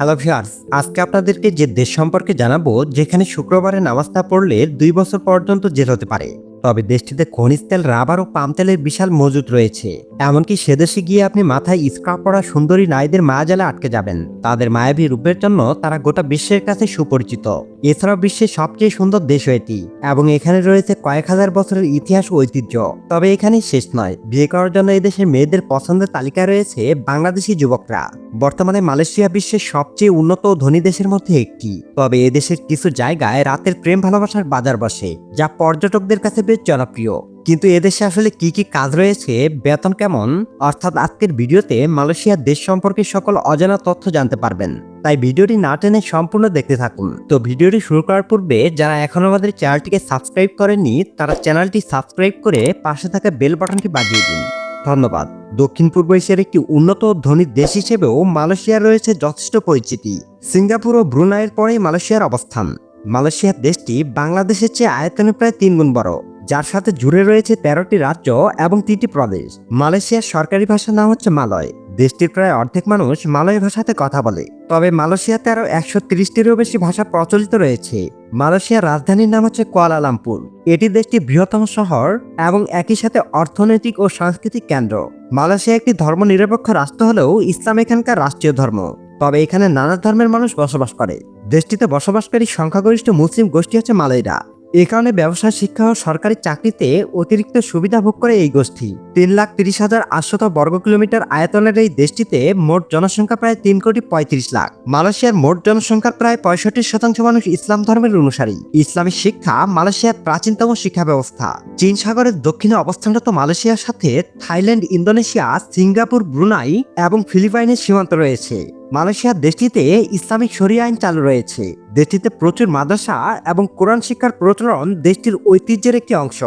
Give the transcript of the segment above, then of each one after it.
Hello viewers, আজকে আপনাদেরকে যে দেশ সম্পর্কে জানাব, যেখানে শুক্রবারে নামাজ না পড়লে দুই বছর পর্যন্ত জেল হতে পারে। তবে দেশটিতে খনিজ তেল, রাবার ও পাম তেলের বিশাল মজুদ রয়েছে। এমনকি সেদেশে গিয়ে আপনি মাথায় স্ক্রাব পড়া সুন্দরী নারীদের মায়া জালে আটকে যাবেন। তাদের মায়াবী রূপের জন্য তারা গোটা বিশ্বের কাছে সুপরিচিত। এছাড়াও বিশ্বের সবচেয়ে সুন্দর দেশ এটি এবং এখানে রয়েছে কয়েক হাজার বছরের ইতিহাস ও ঐতিহ্য। তবে এখানেই শেষ নয়। বিয়ে করার জন্য এই দেশের মেয়েদের পছন্দের তালিকায় রয়েছে বাংলাদেশি যুবকরা। বর্তমানে মালয়েশিয়া বিশ্বের সবচেয়ে উন্নত ও ধনী দেশের মধ্যে একটি। তবে এ দেশের কিছু জায়গায় রাতের প্রেম ভালোবাসার বাজার বসে, যা পর্যটকদের কাছে বেশ জনপ্রিয়। কিন্তু এদেশে আসলে কি কি কাজ রয়েছে, বেতন কেমন? অর্থাৎ আজকের ভিডিওতে মালয়েশিয়ার দেশ সম্পর্কে সকল অজানা তথ্য জানতে পারবেন। তাই ভিডিওটি না টেনে সম্পূর্ণ দেখতে থাকুন। তো ভিডিওটি শুরু করার পূর্বে যারা এখনও আমাদের চ্যানেলটিকে সাবস্ক্রাইব করেননি, তারা চ্যানেলটি সাবস্ক্রাইব করে পাশে থাকা বেল বাটনটি বাজিয়ে দিন। ধন্যবাদ। দক্ষিণ পূর্ব এশিয়ার একটি উন্নত ধনী দেশ হিসেবেও মালয়েশিয়ার রয়েছে যথেষ্ট পরিচিতি। সিঙ্গাপুর ও ব্রুনাইয়ের পরেই মালয়েশিয়ার অবস্থান। মালয়েশিয়ার দেশটি বাংলাদেশের চেয়ে আয়তনে প্রায় তিন গুণ বড়, যার সাথে জুড়ে রয়েছে তেরোটি রাজ্য এবং তিনটি প্রদেশ। মালয়েশিয়ার সরকারি ভাষার নাম হচ্ছে মালয়। দেশটির প্রায় অর্ধেক মানুষ মালয় ভাষাতে কথা বলে। তবে মালয়েশিয়াতে আরও একশো তিরিশটিরও বেশি ভাষা প্রচলিত রয়েছে। মালয়েশিয়ার রাজধানীর নাম হচ্ছে কুয়ালালামপুর। এটি দেশটির বৃহত্তম শহর এবং একই সাথে অর্থনৈতিক ও সাংস্কৃতিক কেন্দ্র। মালয়েশিয়া একটি ধর্মনিরপেক্ষ রাষ্ট্র হলেও ইসলাম এখানকার রাষ্ট্রীয় ধর্ম। তবে এখানে নানা ধর্মের মানুষ বসবাস করে। দেশটিতে বসবাসকারী সংখ্যাগরিষ্ঠ মুসলিম গোষ্ঠী হচ্ছে মালয়রা। এ কারণে ব্যবসা শিক্ষা ও সরকারি চাকরিতে অতিরিক্ত সুবিধা ভোগ করে এই গোষ্ঠী। তিন লাখ তিরিশ হাজার আটশত বর্গ কিলোমিটার আয়তনের এই দেশটিতে মোট জনসংখ্যা প্রায় তিন কোটি পঁয়ত্রিশ লাখ। মালয়েশিয়ার মোট জনসংখ্যার প্রায় পঁয়ষট্টি শতাংশ মানুষ ইসলাম ধর্মের অনুসারী। ইসলামী শিক্ষা মালয়েশিয়ার প্রাচীনতম শিক্ষা ব্যবস্থা। চীন সাগরের দক্ষিণে অবস্থানরত মালয়েশিয়ার সাথে থাইল্যান্ড, ইন্দোনেশিয়া, সিঙ্গাপুর, ব্রুনাই এবং ফিলিপাইনের সীমান্ত রয়েছে। মালয়েশিয়ার দেশটিতে ইসলামিক শরিয়া আইন চালু রয়েছে। দেশটিতে প্রচুর মাদ্রাসা এবং কোরআন শিক্ষার প্রচলন দেশটির ঐতিহ্যের একটি অংশ।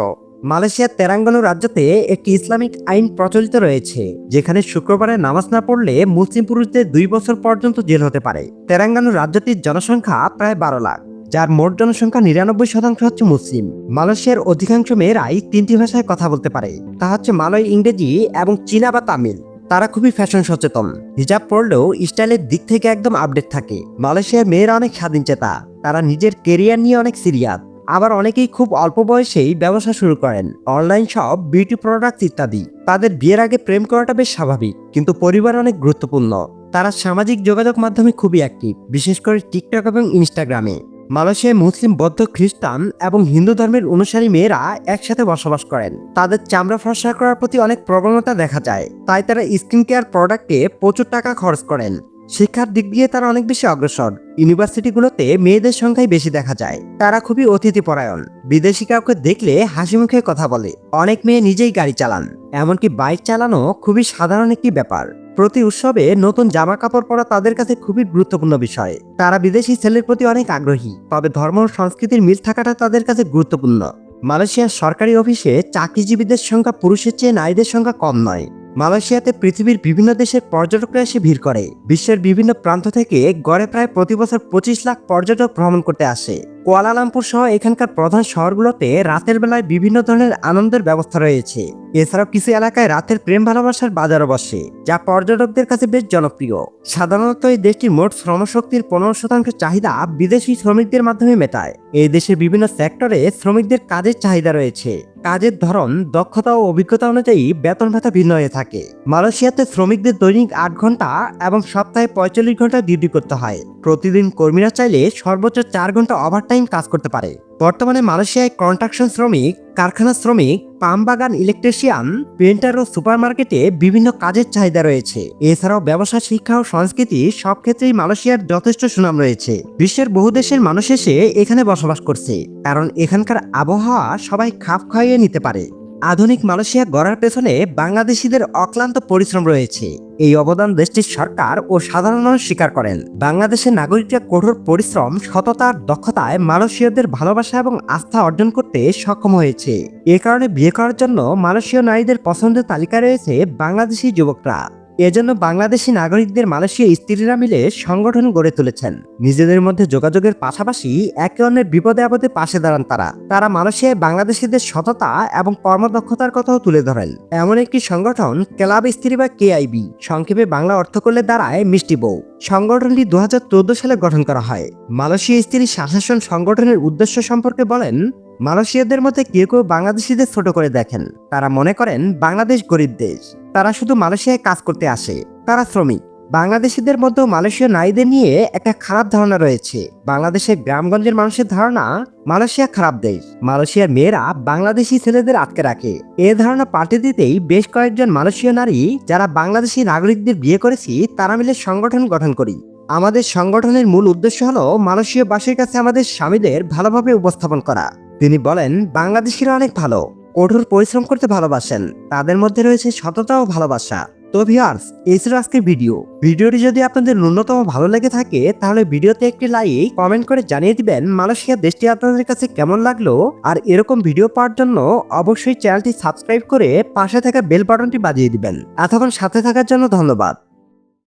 মালয়েশিয়ার তেরাঙ্গানু রাজ্যতে একটি ইসলামিক আইন প্রচলিত রয়েছে, যেখানে শুক্রবারে নামাজ না পড়লে মুসলিম পুরুষদের দুই বছর পর্যন্ত জেল হতে পারে। তেরাঙ্গানু রাজ্যটির জনসংখ্যা প্রায় বারো লাখ, যার মোট জনসংখ্যা নিরানব্বই শতাংশ হচ্ছে মুসলিম। মালয়েশিয়ার অধিকাংশ মেয়েরাই তিনটি ভাষায় কথা বলতে পারে, তা হচ্ছে মালয় ইংরেজি এবং চীনা বা তামিল। তারা খুবই ফ্যাশন সচেতন। হিজাব পরলেও স্টাইলের দিক থেকে একদম আপডেট থাকে। মালয়েশিয়ার মেয়েরা অনেক স্বাধীন চেতা। তারা নিজের কেরিয়ার নিয়ে অনেক সিরিয়াস আবার অনেকেই খুব অল্প বয়সেই ব্যবসা শুরু করেন। অনলাইন শপ বিউটি প্রোডাক্ট ইত্যাদি। তাদের বিয়ের আগে প্রেম করাটা বেশ স্বাভাবিক। কিন্তু পরিবার অনেক গুরুত্বপূর্ণ। তারা সামাজিক যোগাযোগ মাধ্যমে খুবই অ্যাক্টিভ বিশেষ করে টিকটক এবং ইনস্টাগ্রামে মালয়েশিয়ায় মুসলিম, বৌদ্ধ, খ্রিস্টান এবং হিন্দু ধর্মের অনুসারী মেয়েরা একসাথে বসবাস করেন। তাদের চামড়া ফর্সা করার প্রতি অনেক প্রবণতা দেখা যায়। তাই তারা স্কিন কেয়ার প্রোডাক্টে প্রচুর টাকা খরচ করেন। শিক্ষার দিক দিয়ে তারা অনেক বেশি অগ্রসর। ইউনিভার্সিটিগুলোতে মেয়েদের সংখ্যাই বেশি দেখা যায়। তারা খুবই অতিথিপরায়ণ। বিদেশি কাউকে দেখলে হাসি মুখে কথা বলে। অনেক মেয়ে নিজেই গাড়ি চালান। এমনকি বাইক চালানো খুবই সাধারণ একটি ব্যাপার। প্রতি উৎসবে নতুন জামা কাপড় পরা তাদের কাছে খুবই গুরুত্বপূর্ণ বিষয়। তারা বিদেশি ছেলের প্রতি অনেক আগ্রহী, তবে ধর্ম ও সংস্কৃতির মিল থাকাটা তাদের কাছে গুরুত্বপূর্ণ। মালয়েশিয়ার সরকারি অফিসে চাকরিজীবীদের সংখ্যা পুরুষের চেয়ে নারীদের সংখ্যা কম নয়। মালয়েশিয়াতে পৃথিবীর বিভিন্ন দেশের পর্যটকরা এসে ভিড় করে। বিশ্বের বিভিন্ন প্রান্ত থেকে গড়ে প্রায় প্রতি বছর পঁচিশ লাখ পর্যটক ভ্রমণ করতে আসে। কুয়ালালামপুর সহ এখানকার প্রধান শহরগুলোতে রাতের বেলায় বিভিন্ন ধরনের আনন্দের ব্যবস্থা রয়েছে। এছাড়াও কিছু এলাকায় রাতের প্রেম ভালোবাসার বাজারও বসে, যা পর্যটকদের কাছে বেশ জনপ্রিয়। সাধারণত এই দেশটির মোট শ্রমশক্তির পনেরো শতাংশ চাহিদা বিদেশি শ্রমিকদের মাধ্যমে মেটায়। এই দেশের বিভিন্ন সেক্টরে শ্রমিকদের কাজের চাহিদা রয়েছে। কাজের ধরন, দক্ষতা ও অভিজ্ঞতা অনুযায়ী বেতন ভাতা ভিন্ন হয়ে থাকে। মালয়েশিয়াতে শ্রমিকদের দৈনিক আট ঘণ্টা এবং সপ্তাহে পঁয়তাল্লিশ ঘণ্টা ডিউটি করতে হয়। প্রতিদিন কর্মীরা চাইলে সর্বোচ্চ চার ঘণ্টা ওভারটাইম কাজ করতে পারে। বর্তমানে মালয়েশিয়ায় কন্ট্রাকশন শ্রমিক, কারখানা শ্রমিক, পাম বাগান ইলেকট্রিশিয়ান পেন্টার ও সুপারমার্কেটে বিভিন্ন কাজের চাহিদা রয়েছে। এছাড়াও ব্যবসা, শিক্ষা ও সংস্কৃতি সব ক্ষেত্রেই মালয়েশিয়ার যথেষ্ট সুনাম রয়েছে। বিশ্বের বহু দেশের মানুষ এসে এখানে বসবাস করছে, কারণ এখানকার আবহাওয়া সবাই খাপ খাইয়ে নিতে পারে। আধুনিক মালয়েশিয়া গড়ার পেছনে বাংলাদেশিদের অক্লান্ত পরিশ্রম রয়েছে। এই অবদান দেশটির সরকার ও সাধারণ মানুষ স্বীকার করেন। বাংলাদেশের নাগরিকরা কঠোর পরিশ্রম, সততার দক্ষতায় মালয়েশীয়দের ভালোবাসা এবং আস্থা অর্জন করতে সক্ষম হয়েছে। এ কারণে বিয়ে করার জন্য মালয়েশীয় নারীদের পছন্দের তালিকা রয়েছে বাংলাদেশি যুবকরা। এজন্য বাংলাদেশি নাগরিকদের মালয়েশিয়া স্ত্রীরা মিলে সংগঠন গড়ে তুলেছেন। নিজেদের মধ্যে যোগাযোগের পাশাপাশি একে অন্যের বিপদে আপদে পাশে দাঁড়ান তারা। তারা মালয়েশিয়ায় বাংলাদেশিদের সততা এবং কর্মদক্ষতার কথাও তুলে ধরেন। এমন একটি সংগঠন ক্লাব স্ত্রী বা কেআইবি। সংক্ষেপে বাংলা অর্থ করলে দাঁড়ায় মিষ্টি বউ। সংগঠনটি দু হাজার চোদ্দ সালে গঠন করা হয়। মালয়েশিয়া স্ত্রী শাসন সংগঠনের উদ্দেশ্য সম্পর্কে বলেন, মালয়েশিয়াদের মধ্যে কেউ কেউ বাংলাদেশিদের ছোট করে দেখেন। তারা মনে করেন, বাংলাদেশ গরিব দেশ। তারা শুধু মালয়েশিয়ায় কাজ করতে আসে। তারা শ্রমিক। বাংলাদেশিদের মধ্যে মালয়েশীয় নারীদের নিয়ে একটা খারাপ ধারণা রয়েছে। বাংলাদেশের গ্রামগঞ্জের মানুষের ধারণা, মালয়েশিয়া খারাপ দেশ। মালয়েশিয়ার মেয়েরা বাংলাদেশি ছেলেদের আটকে রাখে। এ ধারণা পাল্টে দিতেই বেশ কয়েকজন মালয়েশীয় নারী, যারা বাংলাদেশি নাগরিকদের বিয়ে করেছি, তারা মিলে সংগঠন গঠন করি। আমাদের সংগঠনের মূল উদ্দেশ্য হলো মালয়েশীয় বাসীর কাছে আমাদের স্বামীদের ভালোভাবে উপস্থাপন করা। তিনি বলেন, বাংলাদেশিরা অনেক ভালো। কঠোর পরিশ্রম করতে ভালোবাসেন। তাদের মধ্যে রয়েছে সততা ও ভালোবাসা। তো ভিউয়ার্স এই ছিল আজকের ভিডিও ভিডিওটি যদি আপনাদের ন্যূনতম ভালো লেগে থাকে, তাহলে ভিডিওতে একটি লাইক কমেন্ট করে জানিয়ে দিবেন মালয়েশিয়া দেশটি আপনাদের কাছে কেমন লাগল। আর এরকম ভিডিও পাওয়ার জন্য অবশ্যই চ্যানেলটি সাবস্ক্রাইব করে পাশে থাকা বেল বাটনটি বাজিয়ে দিবেন। এতক্ষণ সাথে থাকার জন্য ধন্যবাদ।